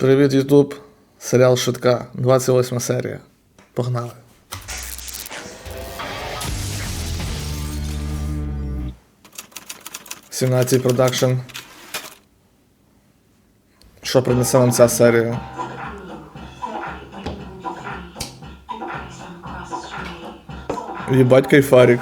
Привіт, Ютуб. Серіал Швидка, 28 серія. Погнали. Сімнадцятий продакшн. Що принесе нам ця серія? Їбать кайфарик.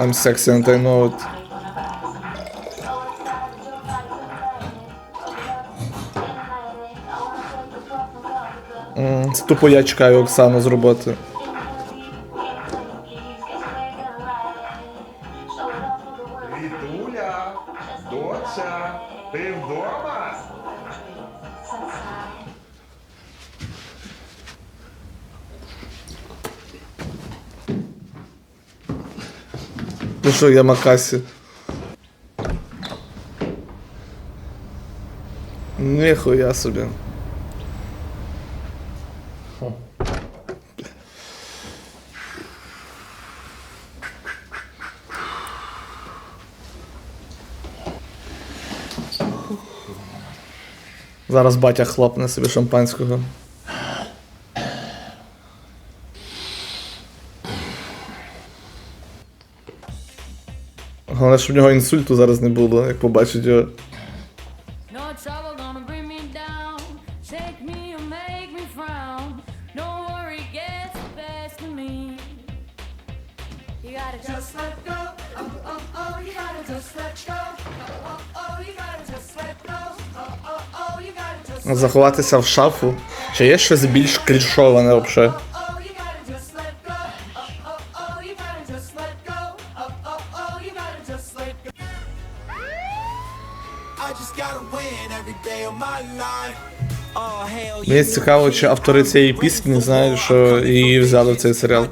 I'm sexy and I know it. Тупо я чекаю Оксану з роботи. Ну що, я Макасі. Ніхуя собі. Зараз батя хлопне собі шампанського. You gotta just let go. Oh, oh, oh, you gotta just Заховатися в шафу. Чи є щось більш клішоване взагалі? Мені цікаво, чи автори цієї пісні знають, що її взяли в цей серіал.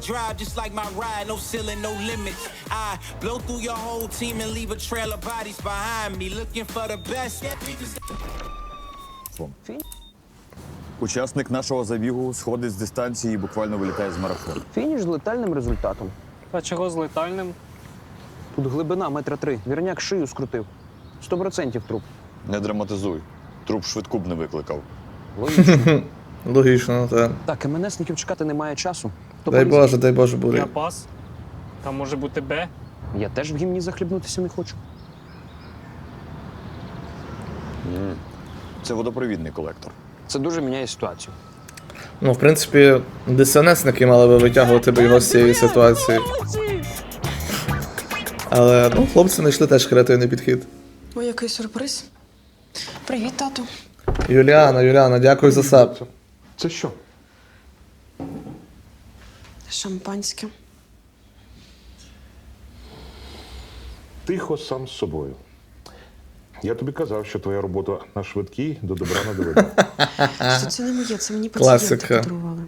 Учасник нашого забігу сходить з дистанції і буквально вилітає з марафону. Фініш з летальним результатом. А чого з летальним? Тут глибина метра три. Вірняк шию скрутив. Сто процентів труп. Не драматизуй. Труп швидку б не викликав. Логічно. Логічно, так. так, МНСників чекати немає часу. То Дай полізли. Боже, дай Боже, бурі. Я пас. Там може бути Б. Я теж в гімні захлібнутися не хочу. Це водопровідний колектор. Це дуже міняє ситуацію. Ну, в принципі, ДСНСники мали би витягувати б його з цієї ситуації. Але ну, хлопці знайшли теж креативний підхід. Ой, який сюрприз. Привіт, тату. Юліана, Юліана, дякую за сап. Це що? Шампанське. Тихо сам з собою. Я тобі казав, що твоя робота на швидкій до добра не доведе. Що це не моє, це мені Класика. пацієнти подарували.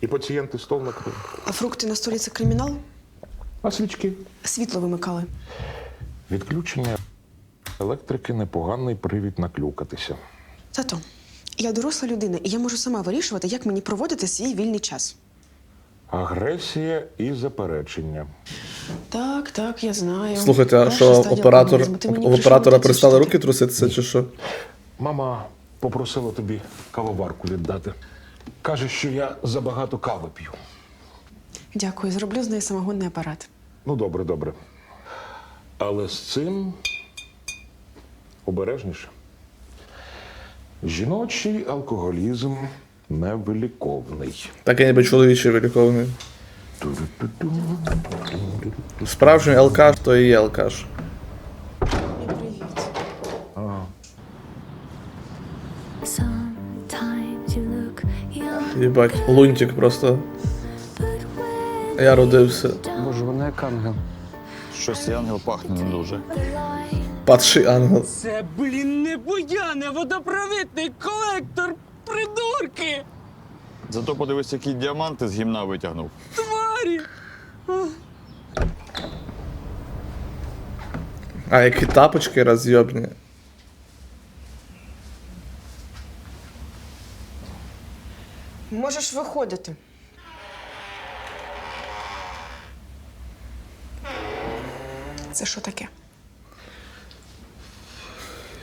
І пацієнти стол накрили. А фрукти на столі це кримінал? А свічки? Світло вимикали. Відключення електрики непоганий привід наклюкатися. Тато, я доросла людина, і я можу сама вирішувати, як мені проводити свій вільний час. Агресія і заперечення. Так, так, я знаю. Слухайте, а Перша що стадія оператор алкоголізму. Ти мені у прийшов оператора дати перестали руки труситися, чи що? Мама попросила тобі кавоварку віддати. Каже, що я забагато кави п'ю. Дякую, зроблю з неї самогонний апарат. Ну, добре, добре. Але з цим обережніше. Жіночий алкоголізм невиліковний. Так я ніби чоловічий виліковний. Справжній алкаш, то і є алкаш. Їбать, лунтик просто. Я родився. Боже, вона як ангел. Щось янгел пахне не дуже. Падший ангел. Це, блін, не буяне водопровідний колектор, придурки! Зато подивись, які діаманти з гімна витягнув. Тварі! А які тапочки розйобні. Можеш виходити. це що таке?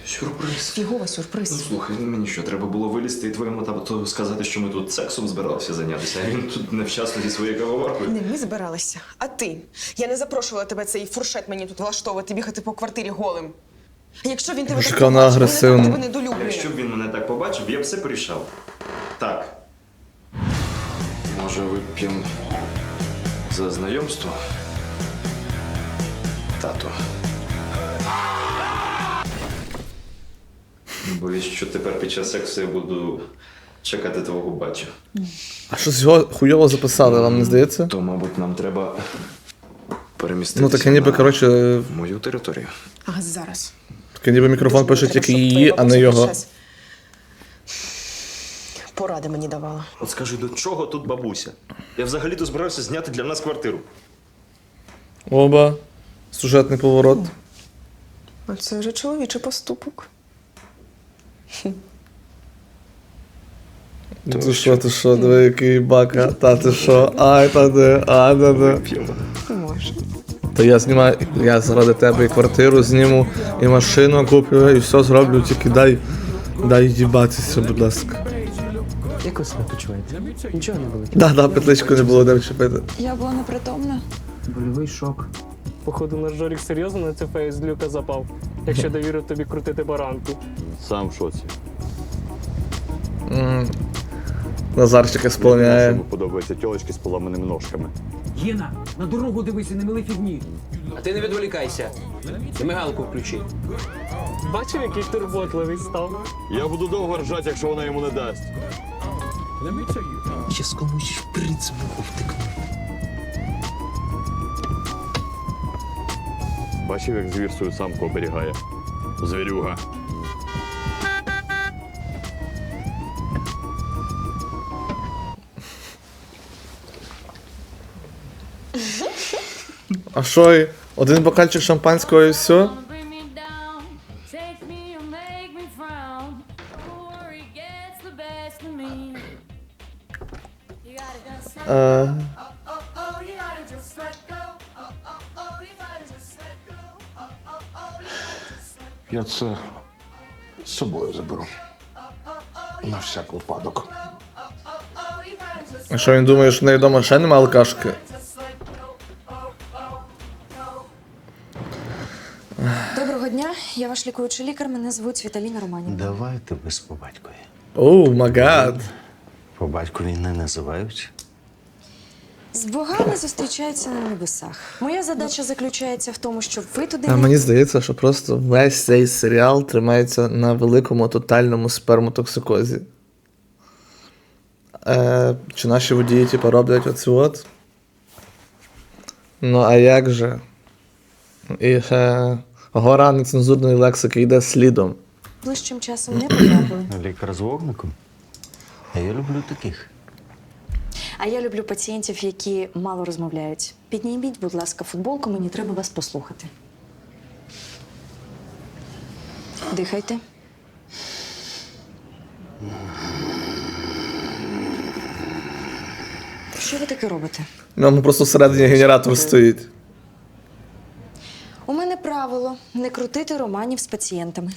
Сюрприз. Фігова сюрприз. Ну слухай, ну мені що, треба було вилізти і твоєму тату сказати, що ми тут сексом збиралися зайнятися, а він тут невчасно зі своєю кавоваркою. Не ми збиралися, а ти. Я не запрошувала тебе цей фуршет мені тут влаштовувати, бігати по квартирі голим. А якщо він тебе так яка вона побачив, він агресивна. тебе недолюблює. Якщо б він мене так побачив, я б все порішав. Так. Може, вип'ємо за знайомство? Тато. Боюсь, що тепер під час сексу я буду чекати твого батю. А щось його хуйово записали, вам не здається? То, мабуть, нам треба переміститися Ну таке ніби, на коротше, мою територію. А зараз. таке ніби мікрофон пише тільки її, а не його. Поради мені давала. От скажи, до чого тут бабуся? Я взагалі-то збирався зняти для нас квартиру. Оба. Сюжетний поворот. А це вже чоловічий поступок. Ти що, ти що, диви, який бака, та ти що, ай, та де, а, да, да. Може. Та я знімаю, я заради тебе і квартиру зніму, і машину куплю, і все зроблю, тільки дай, дай їбатися, будь ласка. Як ви себе почуваєте? Нічого не болить. Да, да, петличку не було де вчепити. Я була непритомна. Больовий шок. Походу, наш Жорік серйозно на цю фею з люка запав, якщо довірив тобі крутити баранку. Сам в шоці. М. Назарчик ісполняє. Йому подобаються тілочки з поламаними ножками. Єна, на дорогу дивися, не мили фігні. А ти не відволікайся. І мигалку включи. Бачив, який турботливий став. Я буду довго ржати, якщо вона йому не дасть. Щас комусь шприц в ухо. Бачив, як звір свою самку оберігає. Звірюга. А що, один бокальчик шампанського і все? Що він думає, що в неї вдома ще нема алкашки? Доброго дня, я ваш лікуючий лікар. Мене звуть Віталіна Романівна. Давайте без по батькові. Оу, магад. По батькові не називають. З богами зустрічаються на небесах. Моя задача заключається в тому, щоб ви туди А мені здається, що просто весь цей серіал тримається на великому тотальному спермотоксикозі. Е, чи наші водії, типу, роблять оцю от? Ну, а як же? І ще гора нецензурної лексики йде слідом. ближчим часом не потрапили. Лікар з вогником. А я люблю таких. А я люблю пацієнтів, які мало розмовляють. Підніміть, будь ласка, футболку, мені треба вас послухати. Дихайте. Що ви таке робите? Нам просто всередині генератор стоїть. У мене правило не крутити романів з пацієнтами.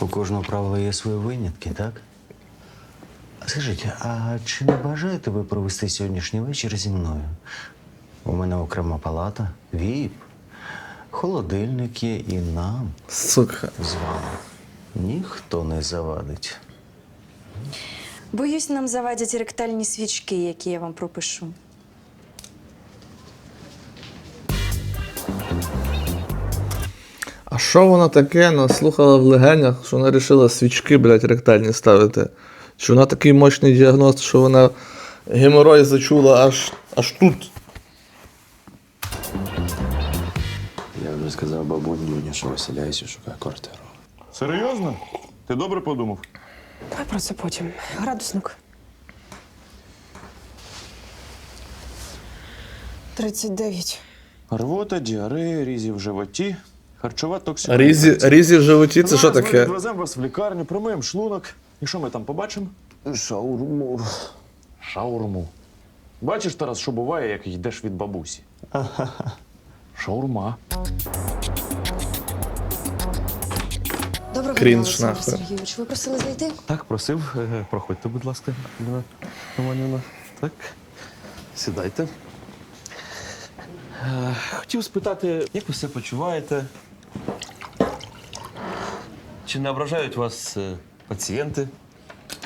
У кожного правила є свої винятки, так? Скажіть, а чи не бажаєте ви провести сьогоднішній вечір зі мною? У мене окрема палата, віп, холодильник є і нам Сука. з вами. Ніхто не завадить. Боюсь, нам завадять ректальні свічки, які я вам пропишу. А що вона таке наслухала в легенях, що вона вирішила свічки, блядь, ректальні ставити? Чи вона такий мощний діагноз, що вона геморой зачула аж, аж тут? Я вже сказав бабуні, що виселяюся і шукаю квартиру. Серйозно? Ти добре подумав? Давай про це потім. Градусник. 39. Рвота, діарея, різі в животі, харчова токсикація. Різі, різі в животі, це що Ми таке? відвеземо вас в лікарню, промиємо шлунок. І що ми там побачимо? Шаурму. Шаурму. Бачиш, Тарас, що буває, як йдеш від бабусі? Шаурма. Доброго Крінж, дня, Олександр нахуй. Сергійович. Ви просили зайти? Так, просив. Е, Проходьте, будь ласка, Ніна Романівна. Так, сідайте. Е, Хотів спитати, як ви себе почуваєте? Чи не ображають вас е, пацієнти?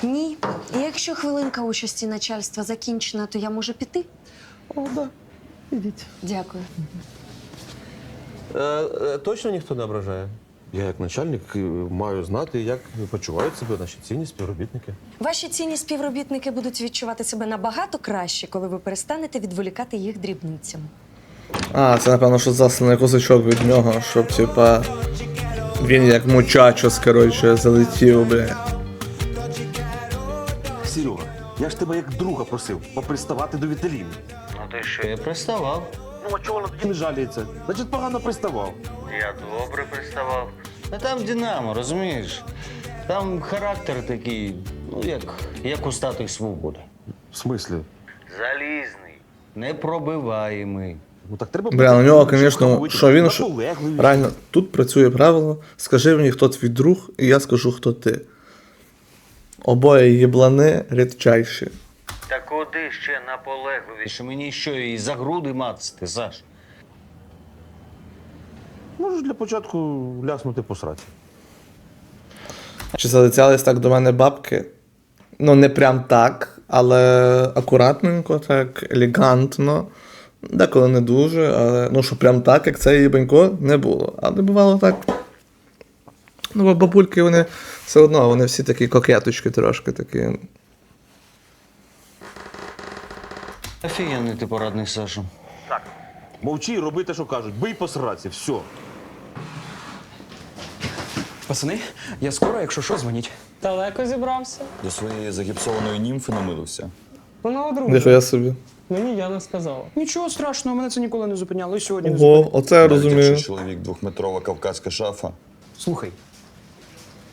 Ні. І якщо хвилинка участі начальства закінчена, то я можу піти? О, да. Ідіть. Дякую. Е, е, точно ніхто не ображає? Я як начальник е, маю знати, як почувають себе наші цінні співробітники. Ваші цінні співробітники будуть відчувати себе набагато краще, коли ви перестанете відволікати їх дрібницями. А, це напевно, що засланий козачок від нього, щоб типа. Він як мучачос, коротше, залетів, бля. Серега, я ж тебе як друга просив поприставати до Віталіни. Ну ти що, я приставав? Ну, а чого вона тоді не жаліється? Значить, погано приставав. Я добре приставав. А там Динамо, розумієш? Там характер такий, ну як, як у статуї свободи. В смислі? Залізний, непробиваємий. Ну так треба Бля, у нього, звісно, що він, що реально тут працює правило. Скажи мені, хто твій друг, і я скажу, хто ти. Обоє єблани рідчайші. Та куди ще наполегливіше? Мені що, і за груди мацати, Саш? Можеш для початку ляснути по сраці. Чи залицялись так до мене бабки? Ну, не прям так, але акуратненько, так, елегантно. Деколи не дуже, але ну, що прям так, як це їбенько, не було. Але бувало так. Ну, бо бабульки, вони все одно, вони всі такі кокеточки трошки такі. Офігенний ти порадний, Саша. Мовчи і роби те, що кажуть. Бий по сраці, все. Пацани, я скоро, якщо що, дзвоніть. Далеко зібрався? До своєї загіпсованої німфи намилився. Ну, друге, Ніхуя собі. мені я не сказала. Нічого страшного, мене це ніколи не зупиняло. І сьогодні не Ого, зупинить. оце я Навіть розумію. якщо чоловік двохметрова кавказька шафа. Слухай.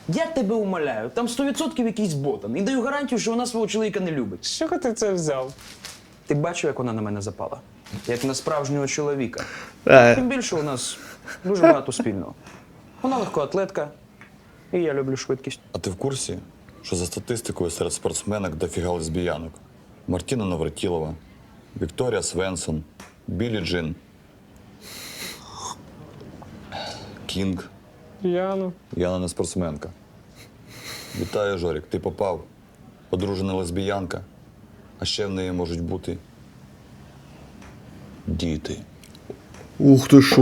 Я тебе умоляю, там 100% якийсь ботан. І даю гарантію, що вона свого чоловіка не любить. З чого ти це взяв? Ти бачив, як вона на мене запала? Як на справжнього чоловіка. Е, Тим більше у нас дуже багато спільного. Вона легкоатлетка, і я люблю швидкість. А ти в курсі, що за статистикою серед спортсменок дофіга лесбіянок? Мартіна Навратілова, Вікторія Свенсон, Білі Джин, Кінг. Яна. Яна не спортсменка. Вітаю, Жорік, ти попав. Одружена лесбіянка. А ще в неї можуть бути діти. Ух ти Але що.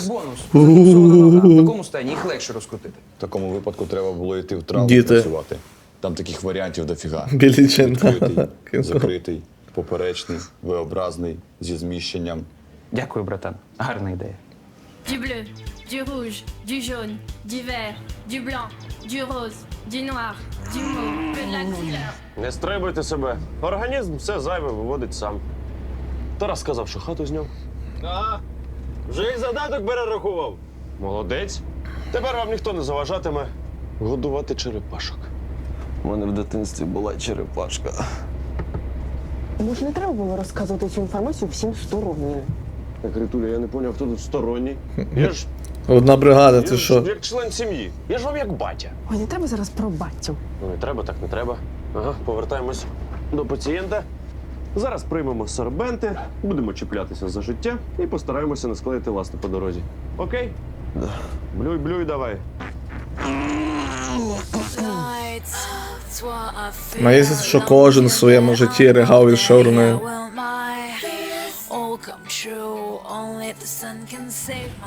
є бонус. Нога. В такому стані їх легше розкрутити. В такому випадку треба було йти в травму Діти. працювати. Там таких варіантів дофіга. Білі Відкритий, закритий, поперечний, V-образний, зі зміщенням. Дякую, братан. Гарна ідея. Du bleu, du rouge, du jaune, du vert, du blanc, du rose, du noir, du mauve, que de la couleur. Не стрибуйте себе. Організм все зайве виводить сам. Тарас сказав, що хату зняв. Вже й задаток перерахував. Молодець. Тепер вам ніхто не заважатиме годувати черепашок. У мене в дитинстві була черепашка. Може, не треба було розказувати цю інформацію всім стороннім? Так, Ритуля, я не поняв, хто тут сторонній. Я ж, Одна бригада, я це ж що? як член сім'ї. Я ж вам як батя. Ой, не треба зараз про батю. Ну, не треба, так не треба. Ага, повертаємось до пацієнта. Зараз приймемо сорбенти, будемо чіплятися за життя і постараємося не склеїти ласти по дорозі. Окей? Да. Блюй, блюй, давай. Мені здається, що кожен в своєму житті ригав від шаурми.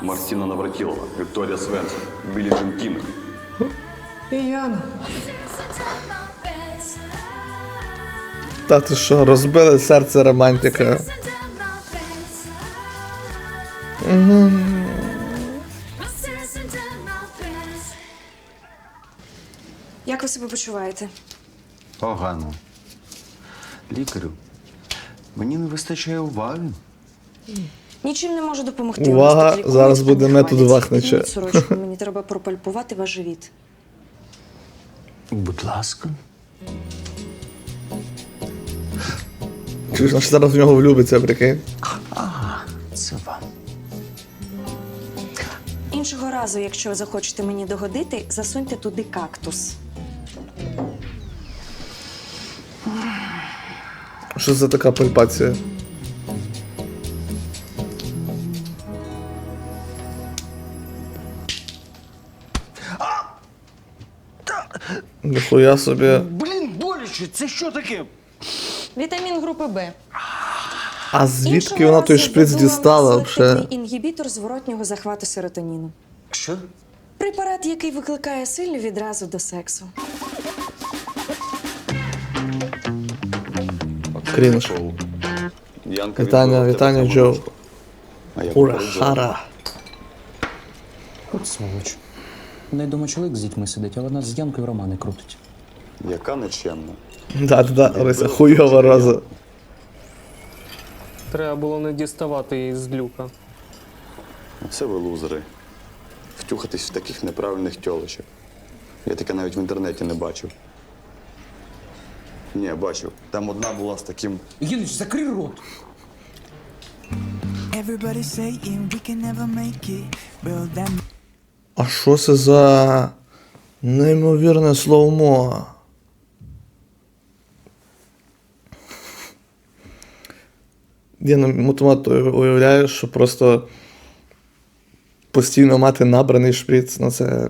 Мартіна Навратілова, Вікторія Свенсон, Білі Джин Кінг. Та ти що, розбили серце романтика. Як ви себе почуваєте? Погано. Лікарю, мені не вистачає уваги. Нічим не можу допомогти. Увага, зараз буде метод. Вахнича. Сорочку, мені треба пропальпувати ваш живіт. Будь ласка. Чуєш, наш зараз в нього влюбиться, прикинь. Ага, це вам. Іншого разу, якщо захочете мені догодити, засуньте туди кактус. Що за така пальпація? Ніхуя собі. Блін, це що таке? Вітамін групи Б. А звідки Іншого вона той шприц дістала селективний інгібітор зворотнього захвату серотоніну. Що? Препарат, який викликає сильну відразу до сексу. Крінж. Вітання, вітання, Джо. Урахара. От сволоч. У неї дома чоловік з дітьми сидить, а вона з Янкою романи крутить. Яка нечемна. Да, да, да, Орися, хуйова роза. Треба було не діставати її з люка. Це ви лузери. Втюхатись в таких неправильних тьолочок. Я таке навіть в інтернеті не бачив. Ні, бачив. Там одна була з таким. Янич, закрий рот. Everybody saying we can never make it. Well, that А що це за неймовірне словмо? Я на мотомат уявляю, що просто постійно мати набраний шприц, ну це.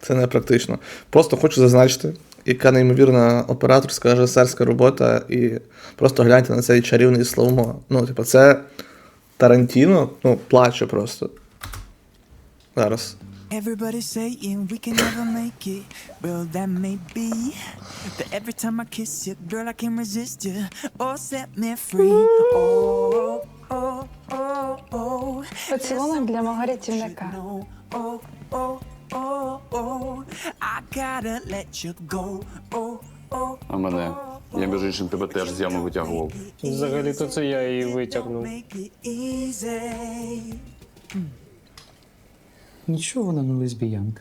Це не практично. Просто хочу зазначити, яка неймовірна операторська режисерська робота, і просто гляньте на цей чарівний словмо. Ну, типу, це Тарантіно, ну, плаче просто. Зараз. Everybody saying we can never make it. Well, that may be. But every time I kiss you, girl, I can't resist you. Oh, set me free. Oh, oh, oh, oh. Поцілунок для мого рятівника. No, oh, oh, oh, oh. I gotta let you go. Oh, oh. А мене. Я між іншим тебе теж з ями витягував. Взагалі-то це я її витягнув. Make it easy. Нічого вона не лесбіянка.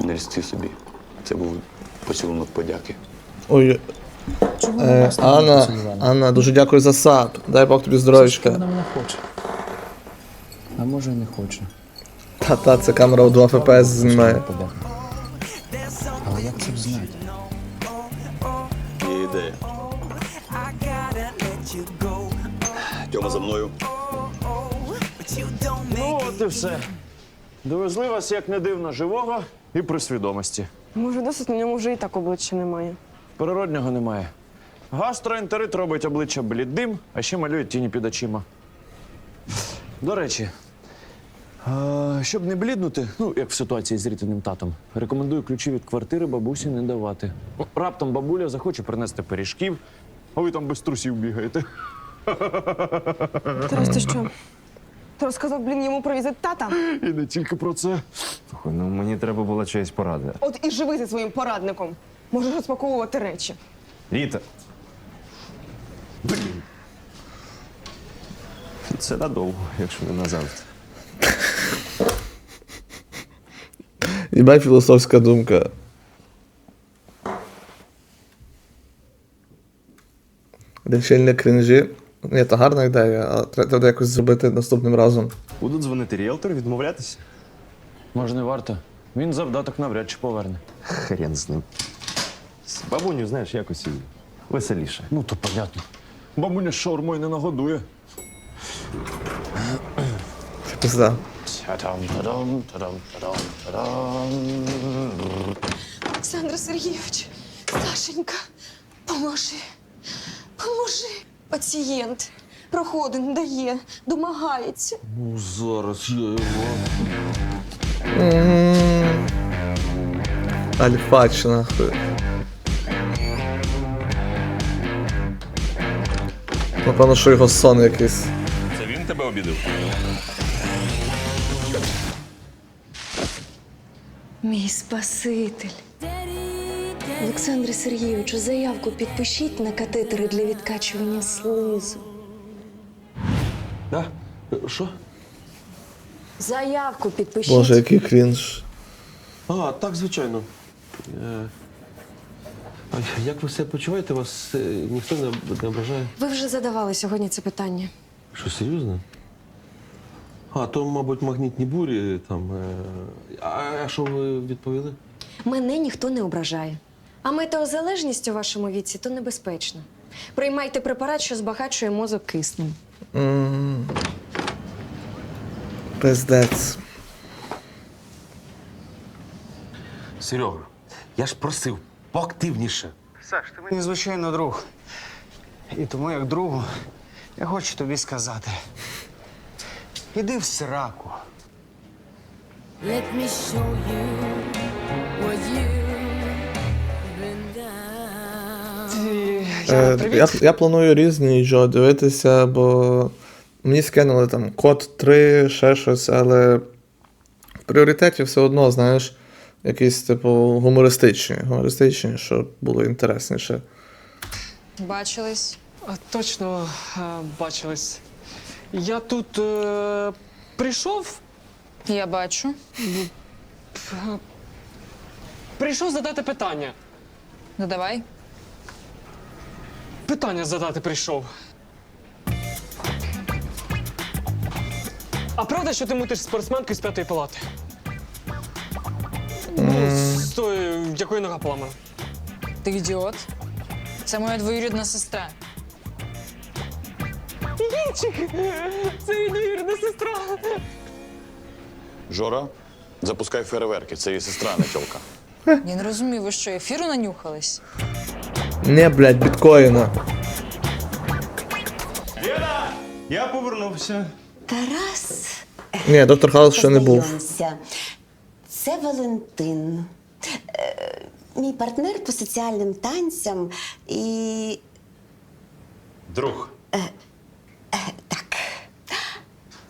Не льсти собі. Це був поцілунок подяки. Ой. Чого Е, там не Анна, поцілувала? Анна, дуже дякую за сап. Дай Бог тобі Вона здоров'ячка. мене хоче. А може і не хоче. Та-та, це камера у 2 FPS знімає. Подяка. Але як це б знати? Є ідея. Тьома за мною. От і все. Довезли вас, як не дивно, живого і при свідомості. Може, досить на ньому вже і так обличчя немає. Природнього немає. Гастроентерит робить обличчя блідим, а ще малює тіні під очима. До речі, а, щоб не бліднути, ну, як в ситуації з рітиним татом, рекомендую ключі від квартири бабусі не давати. Раптом бабуля захоче принести пиріжків, а ви там без трусів бігаєте. Тарас, ти що? Ти розказав, блін, йому про візит тата? І не тільки про це. Слухай, ну мені треба було честь поради. От і живи зі своїм порадником. Можеш розпаковувати речі. Ріта. Це надовго, якщо не назавжди. Їбай філософська думка. Лічильник крінжі. Ні, це гарна ідея, але тре- треба якось зробити наступним разом. Буду дзвонити ріелтору, відмовлятися. Може, не варто. Він завдаток навряд чи поверне. Хрен з ним. З бабуню, знаєш, якось і веселіше. Ну, то понятно. Бабуня шаурмою не нагодує. Пизда. Олександр Сергійович, Сашенька, поможи. Поможи. Пацієнт. Проходить, не дає, домагається. Ну, зараз я його. Альфач, нахуй. Напевно, що його сон якийсь. Це він тебе обідав? Мій спаситель. Олександре Сергійовичу, заявку підпишіть на катетери для відкачування слизу. Да? Що? Заявку підпишіть. Боже, який крінж. А, так, звичайно. Е, а як ви себе почуваєте? Вас е, ніхто не, не ображає? Ви вже задавали сьогодні це питання. Що, серйозно? А, то, мабуть, магнітні бурі там. Е... А, а що ви відповіли? Мене ніхто не ображає. А метеозалежність у вашому віці то небезпечно. Приймайте препарат, що збагачує мозок киснем. М. Пиздець. Серега, я ж просив поактивніше. Саш, ти мені звичайно друг. І тому, як другу, я хочу тобі сказати. Іди в сраку. Let me show you what you've Е, я, я планую різні Джо дивитися, бо мені скинули там код 3, ще щось, але в пріоритеті все одно, знаєш, якісь, типу, гумористичні, гумористичні, щоб було інтересніше. Бачились? А, точно е, бачились. Я тут е, прийшов. Я бачу. е, Прийшов задати питання. Ну давай. Питання задати прийшов. А правда, що ти мутиш спортсменку з п'ятої палати? Ну, з тої, в якої нога поламана. Ти ідіот. Це моя двоюрідна сестра. Єнчик! Це відвірна сестра. Жора, запускай фейерверки, це її сестра, не тьолка. Я не розумію, ви що, ефіру нанюхались? Не, блядь, біткоїна. Ліна! Я повернувся. Тарас, Ні, доктор Хаус ще не був. познайомся. Це Валентин. Е, Мій партнер по соціальним танцям і Друг. Так.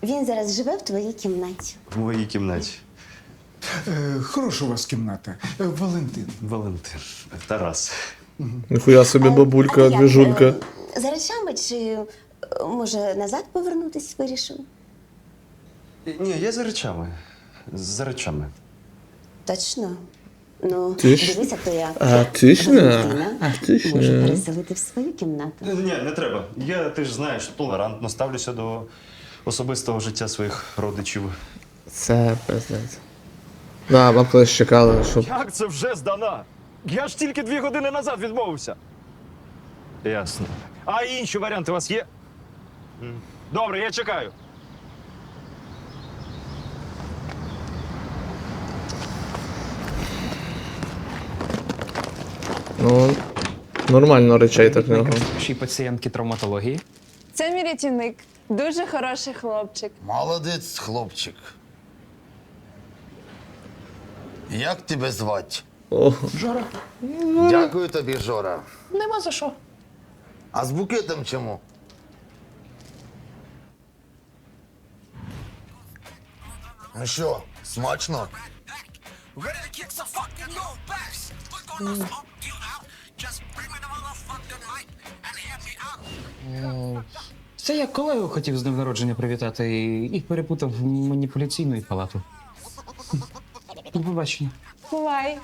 він зараз живе в твоїй кімнаті. В моїй кімнаті. Е, хороша у вас кімната. Е, Валентин. Валентин. Тарас. Ніхуя собі бабулька, двіжулька. е, За речами чи е, може назад повернутись вирішив? Ні, я за речами. За речами. Точно. Ну, Ти ж- дивися, то я А ти? Валентина А ти можу переселити в свою кімнату. Ні, не треба. Я, ти ж знаєш, толерантно ставлюся до особистого життя своїх родичів. Це пиздець. Да, бабка колись чекала, щоб. Як це вже здана? Я ж тільки дві години назад відмовився. Ясно. А інші варіанти у вас є? Добре, я чекаю. Ну, нормально речей так в нього. Найкращій пацієнтки травматології. Це мій рятівник. Дуже хороший хлопчик. Молодець, хлопчик. Як тебе звати? Жора. Дякую тобі, Жора. Нема за що. А з букетом чому? Ну що, смачно? Це я колегу хотів з днем народження привітати і, і перепутав маніпуляційну і палату. До побачення. Бувай.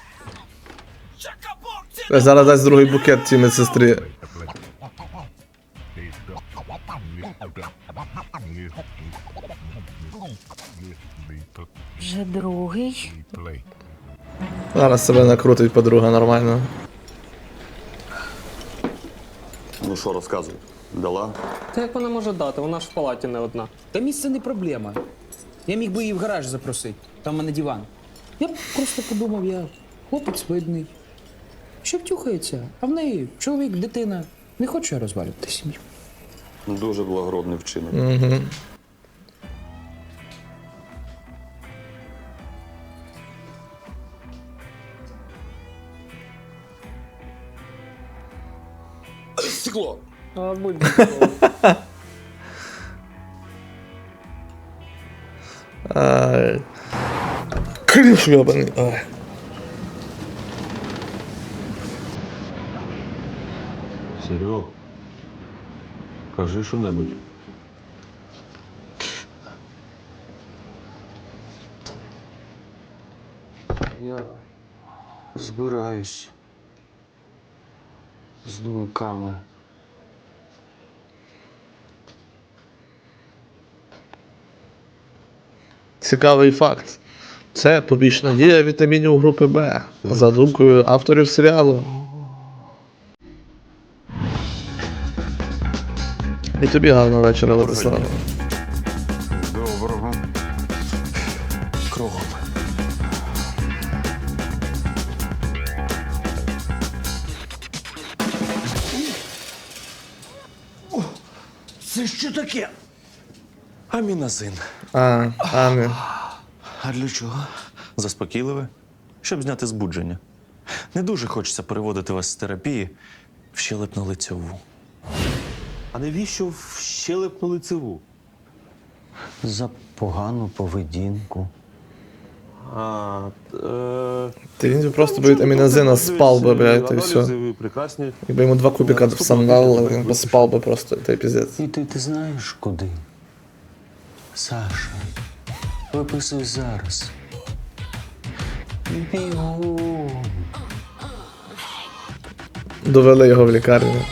Зараз дасть другий букет цій медсестрі. Вже другий. Зараз себе накрутить подруга нормально. Ну що, розказуй. Дала? Та як вона може дати? Вона ж в палаті не одна. Та місце не проблема. Я міг би її в гараж запросити, там у мене диван. Я б просто подумав, я хлопець видний. Що втюхається, а в неї чоловік, дитина. Не хочу я розвалювати сім'ю. Дуже благородний вчинок. Угу. Стекло. А, будь. Криш йобаний. Ай. Кажи що-небудь. Я збираюсь з думками. Цікавий факт. Це побічна дія вітамінів групи Б, за думкою авторів серіалу. І тобі гарного вечора, Владислава. Доброго. Кругом. Це що таке? Аміназин. А, Амі. А для чого? Заспокійливе, щоб зняти збудження. Не дуже хочеться переводити вас з терапії в щелепну лицьову. А навіщо в щелепну лицеву? За погану поведінку. А, е... Ти він просто боїть аміназина спав би, блядь, і все. Прекрасні. Якби йому два кубіка в сандал, він би спав би просто, та й піздець. І ти, ти знаєш куди? Саша, виписуй зараз. Бігом. Довели його в лікарню.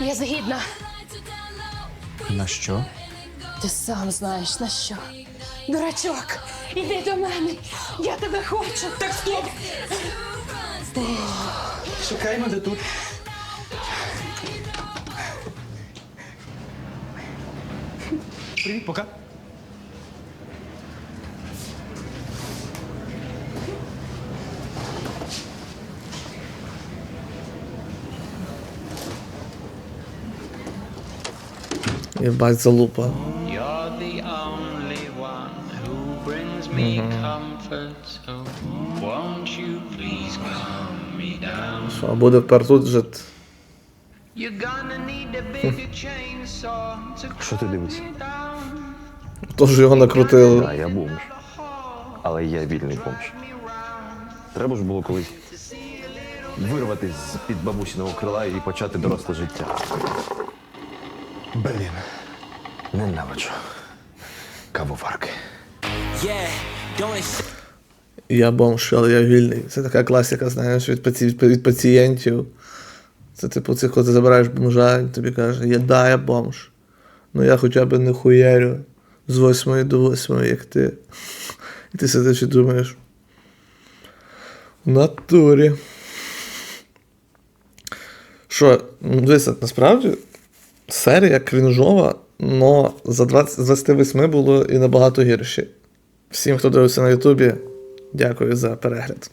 Я згідна. На що? Ти сам знаєш на що. Дурачок, іди до мене. Я тебе хочу. Так стоп! Шукай мене тут. Привіт, пока. Me down? Що, а буде тепер тут жити? Що ти дивишся? Тож його накрутили. А, я бомж. Але я вільний бомж. Треба ж було колись вирватися з-під бабусіного крила і почати доросле життя. Блін, ненавиджу. Кавоварки. Yeah, Я бомж, але я вільний. Це така класика, знаєш, від, паці... від пацієнтів. Це типу цих, коли ти забираєш бомжа, і тобі каже, я да, я бомж. Ну я хоча б не хуярю з восьмої до восьмої, як ти. І ти сидиш і думаєш. В натурі. Що, ну, дивися, насправді серія крінжова, але за 20, 28 було і набагато гірші. Всім, хто дивився на Ютубі, дякую за перегляд.